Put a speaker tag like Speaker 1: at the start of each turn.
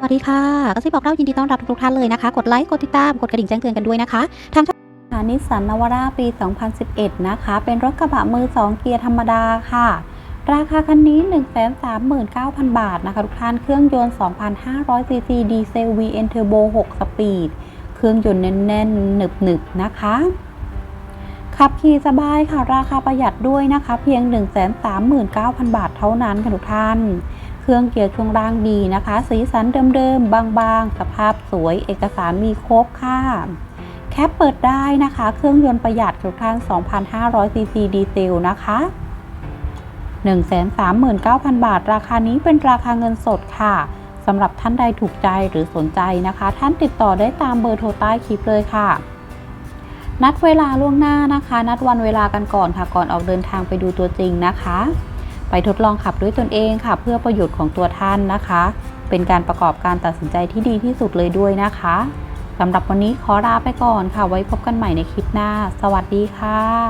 Speaker 1: สวัสดีค่ะกระซิบบอกเล่ายินดีต้อนรับทุกท่านเลยนะคะ กดไลค์กดติดตามกดกระดิ่งแจ้งเตือนกันด้วยนะคะ ทางนิสสันนวาร่าปี 2011 นะคะ เป็นรถกระบะมือ 2 เกียร์ธรรมดาค่ะ ราคาคันนี้ 139,000 บาทนะคะ ทุกท่าน เครื่องยนต์ 2,500 ซีซีดีเซล VN Turbo 6 สปีด เครื่องยนต์แน่นๆ หนึบๆ นะคะ ขับขี่สบายค่ะ ราคาประหยัดด้วยนะคะ เพียง 139,000 บาทเท่านั้นค่ะทุกท่าน เครื่องเกียร์ช่วงล่างดีนะคะ สีสันเดิมๆ บางๆ สภาพสวย เอกสารมีครบค่ะ แคปเปิดได้นะคะ เครื่องยนต์ประหยัดทุกท่าน2,500ซีซีดีเซลนะคะ139,000 บาท ราคานี้เป็นราคาเงินสดค่ะสำหรับท่านใดถูกใจหรือสนใจนะคะ ท่านติดต่อได้ตามเบอร์โทรใต้คลิปเลยค่ะ นัดเวลาล่วงหน้านะคะ นัดวันเวลากันก่อนค่ะ ก่อนออกเดินทางไปดูตัวจริงนะคะ ไปทดลองขับด้วยตนเองค่ะ เพื่อประโยชน์ของตัวท่านนะคะ เป็นการประกอบการตัดสินใจที่ดีที่สุดเลยด้วยนะคะสำหรับวันนี้ขอลาไปก่อนค่ะ ไว้พบกันใหม่ในคลิปหน้า สวัสดีค่ะ